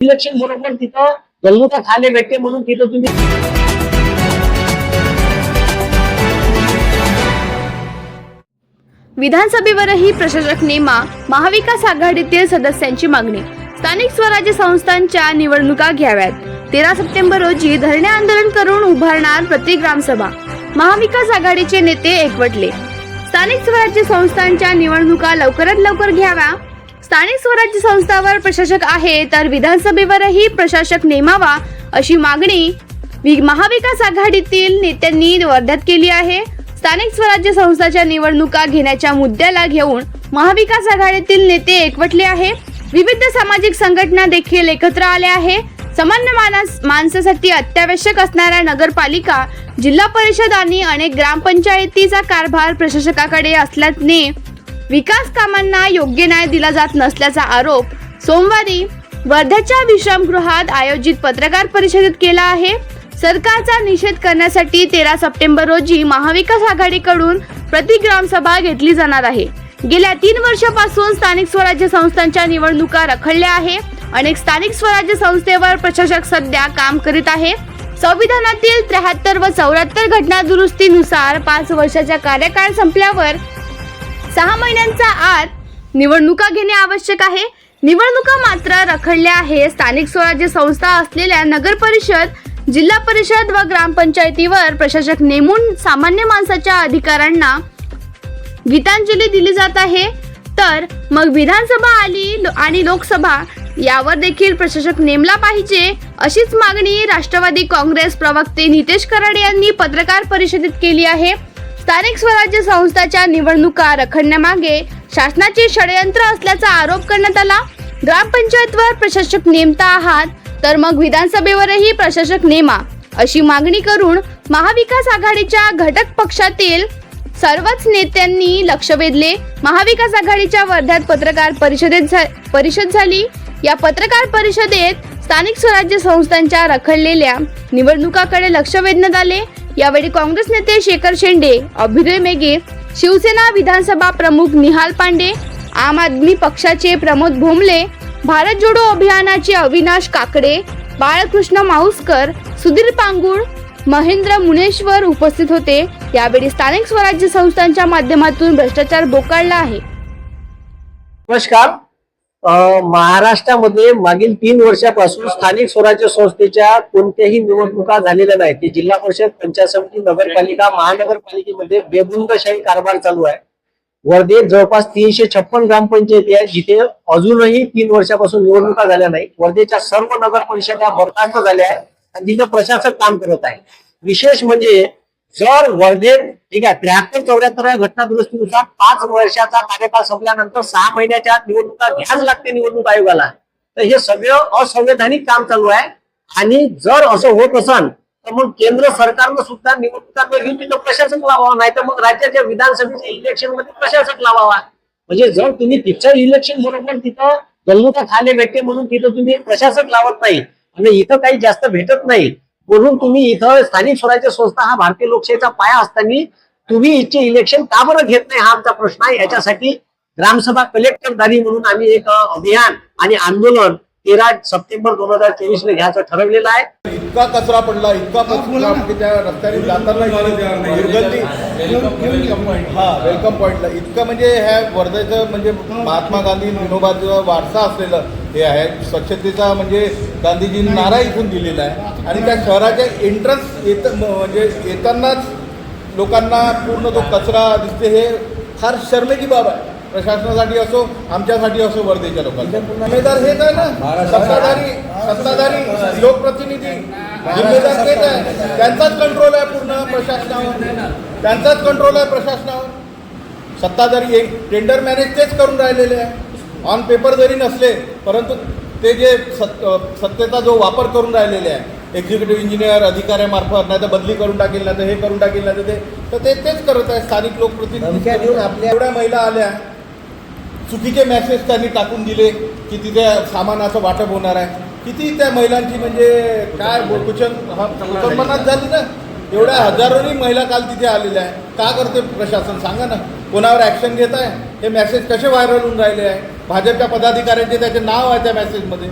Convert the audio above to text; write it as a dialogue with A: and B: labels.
A: Election बरोबर तिथं गलमुटा खाले भेटते म्हणून तिथं तुम्ही
B: विधानसभेवरही प्रशासक नेमा महाविकास आघाडीतील सदस्यांची मागणी. स्थानिक स्वराज्य संस्थांच्या निवडणुका घ्याव्यात. तेरा सप्टेंबर रोजी धरणे आंदोलन करून उभारणार प्रति ग्रामसभा. महाविकास आघाडीचे नेते एकवटले. स्थानिक स्वराज्य संस्थांच्या निवडणुका लवकरात लवकर घ्याव्या स्थानिक स्वराज्य संस्थावर प्रशासक आहे तर विधानसभेवरही प्रशासक नेमावा अशी मागणी वि- महाविकास आघाडीतील नेत्यांनी वर्ध्यात केली आहे. स्थानिक स्वराज्य संस्थाच्या निवडणुका घेण्याच्या मुद्द्याला घेऊन महाविकास आघाडीतील नेते एकवटले आहे. विविध सामाजिक संघटना देखील एकत्र आल्या आहे. सामान्य माणस माणसासाठी अत्यावश्यक असणाऱ्या नगरपालिका जिल्हा परिषद आणि अनेक ग्रामपंचायतीचा कारभार प्रशासकाकडे असल्याने विकास कामांना योग्य न्याय दिला जात नसल्याचा आरोप सोमवारी वर्ध्याच्या विश्रामगृहात आयोजित पत्रकार परिषदेत केला आहे. सरकारचा निषेध करण्यासाठी तेरा सप्टेंबर रोजी महाविकास आघाडीकडून प्रति ग्रामसभा घेतली जाणार आहे. गेल्या तीन वर्षापासून स्थानिक स्वराज्य संस्थांच्या निवडणुका रखडल्या आहे. अनेक स्थानिक स्वराज्य संस्थेवर प्रशासक सध्या काम करीत आहे. संविधानातील त्र्याहत्तर व चौऱ्याहत्तर घटना दुरुस्तीनुसार पाच वर्षाचा कार्यकाळ संपल्यावर सहा महिन्यांचा आत निवडणुका घेणे आवश्यक आहे. निवडणुका मात्र रखडल्या आहे स्थानिक स्वराज्य संस्था असलेल्या नगर परिषद जिल्हा परिषद व ग्रामपंचायतीवर प्रशासक नेमून सामान्य माणसाच्या अधिकारांना गीतांजली दिली जात आहे. तर मग विधानसभा आली लो- आणि लोकसभा यावर देखील प्रशासक नेमला पाहिजे अशीच मागणी राष्ट्रवादी काँग्रेस प्रवक्ते नितेश कराडे यांनी पत्रकार परिषदेत केली आहे. स्थानिक स्वराज्य संस्थाच्या निवडणुका रखडण्यामागे शासनाचे षडयंत्र असल्याचा आरोप करण्यात आला. ग्रामपंचायतवर प्रशासक नेमता आहात तर मग विधानसभेवरही प्रशासक नेमा. अशी मागणी करून महाविकास आघाडीच्या घटक पक्षातील सर्वच नेत्यांनी लक्ष वेधले. महाविकास आघाडीच्या वर्ध्यात पत्रकार परिषदेत झा- परिषद झाली. या पत्रकार परिषदेत स्थानिक स्वराज्य संस्थांच्या रखडलेल्या निवडणुकाकडे लक्ष वेधण्यात आले. यावेळी काँग्रेस नेते शेखर शेंडे अभिनय मेघे शिवसेना विधानसभा प्रमुख निहाल पांडे आम आदमी पक्षाचे प्रमोद भोमले भारत जोडो अभियानाचे अविनाश काकडे बाळकृष्ण माऊसकर सुधीर पांगुळ महेंद्र मुनेश्वर उपस्थित होते. यावेळी स्थानिक स्वराज्य संस्थांच्या माध्यमातून भ्रष्टाचार बोकाळला आहे.
A: नमस्कार. महाराष्ट्रामध्ये मागील तीन वर्षापासून स्थानिक स्वराज्य संस्थेच्या कोणत्याही निवडणुका झालेल्या नाहीत. ते जिल्हा परिषद पंचायत समिती नगरपालिका महानगरपालिकेमध्ये बेबुंदशाही कारभार चालू आहे. वर्धेत जवळपास तीनशे छप्पन ग्रामपंचायती आहेत जिथे अजूनही तीन वर्षापासून निवडणुका झाल्या नाही वर्धेच्या सर्व नगर परिषदा बरखास्त झाल्या आहेत आणि तिथं प्रशासक काम करत आहे. विशेष म्हणजे जर वर्धेत ठीक आहे त्र्याहत्तर चौऱ्याहत्तर घटना दुरुस्तीनुसार पाच वर्षाचा कार्यकाळ संपल्यानंतर सहा महिन्याच्या निवडणुका घ्याच लागते निवडणूक आयोगाला. तर हे सगळं असंवैधानिक काम चालू आहे. आणि जर असं होत असेल तर मग केंद्र सरकारनं सुद्धा निवडणुकांवर घेऊन तिथं प्रशासक लावावा नाही तर मग राज्याच्या विधानसभेच्या इलेक्शनमध्ये प्रशासक लावावा. म्हणजे जर तुम्ही तिथं इलेक्शन बरोबर तिथं गल्लुका खाले भेटते म्हणून तिथं तुम्ही प्रशासक लावत नाही. आणि इथं काही जास्त भेटत नाही. म्हणून तुम्ही इथं स्थानिक स्वराज्य संस्था हा भारतीय लोकशाहीचा पाया असताना तुम्ही इथचे इलेक्शन का बरं घेत नाही हा आमचा प्रश्न आहे. याच्यासाठी ग्रामसभा कलेक्टर दारी म्हणून आम्ही एक अभियान आणि आंदोलन तेरा सप्टेंबर दोन हजार तेवीस ला घ्यायचं ठरवलेलं आहे.
C: इतका कचरा पडला इतका कचरा की त्या रस्त्याने जाताना दुर्गंधी. हा वेलकम पॉईंटला इतकं म्हणजे ह्या वर्ध्याचं म्हणजे महात्मा गांधी विनोबाचं वारसा असलेलं हे आहे. स्वच्छतेचा म्हणजे गांधीजींनी नारा इथून दिलेला आहे. आणि त्या शहराच्या एंट्रन्स येत म्हणजे येतानाच लोकांना पूर्ण तो कचरा दिसते. हे फार शर्मेची बाब आहे. प्रशासनासाठी असो आमच्यासाठी असो वर्धेच्या लोकांना जिम्मेदार हेच आहे ना. सत्ताधारी सत्ताधारी लोकप्रतिनिधी जिम्मेदार तेच आहे. त्यांचाच कंट्रोल आहे पूर्ण प्रशासनावर. त्यांचाच कंट्रोल आहे प्रशासनावर. सत्ताधारी एक टेंडर मॅनेज तेच करून राहिलेले आहे. ऑन पेपर जरी नसले परंतु ते जे सत् सत्तेचा जो वापर करून राहिलेले आहे एक्झिक्युटिव्ह इंजिनियर अधिकाऱ्यामार्फत नाही तर बदली करून टाकेल नाही तर हे करून टाकेल नाही तर ते तर ते तेच करत आहे स्थानिक लोकप्रतिनिधी. आपल्या एवढ्या महिला आल्या चुकीचे मेसेज त्यांनी टाकून दिले की तिथे सामानाचं वाटप होणार आहे. किती त्या महिलांची म्हणजे काय कुचन हा झाली ना? एवढ्या हजारोनी महिला काल तिथे आलेल्या आहे का करते प्रशासन? सांगा ना. कोणावर ॲक्शन घेत आहे हे मेसेज कसे व्हायरल होऊन राहिले आहे? भाजपच्या पदाधिकाऱ्यांचे त्याचे नाव आहे त्या मेसेजमध्ये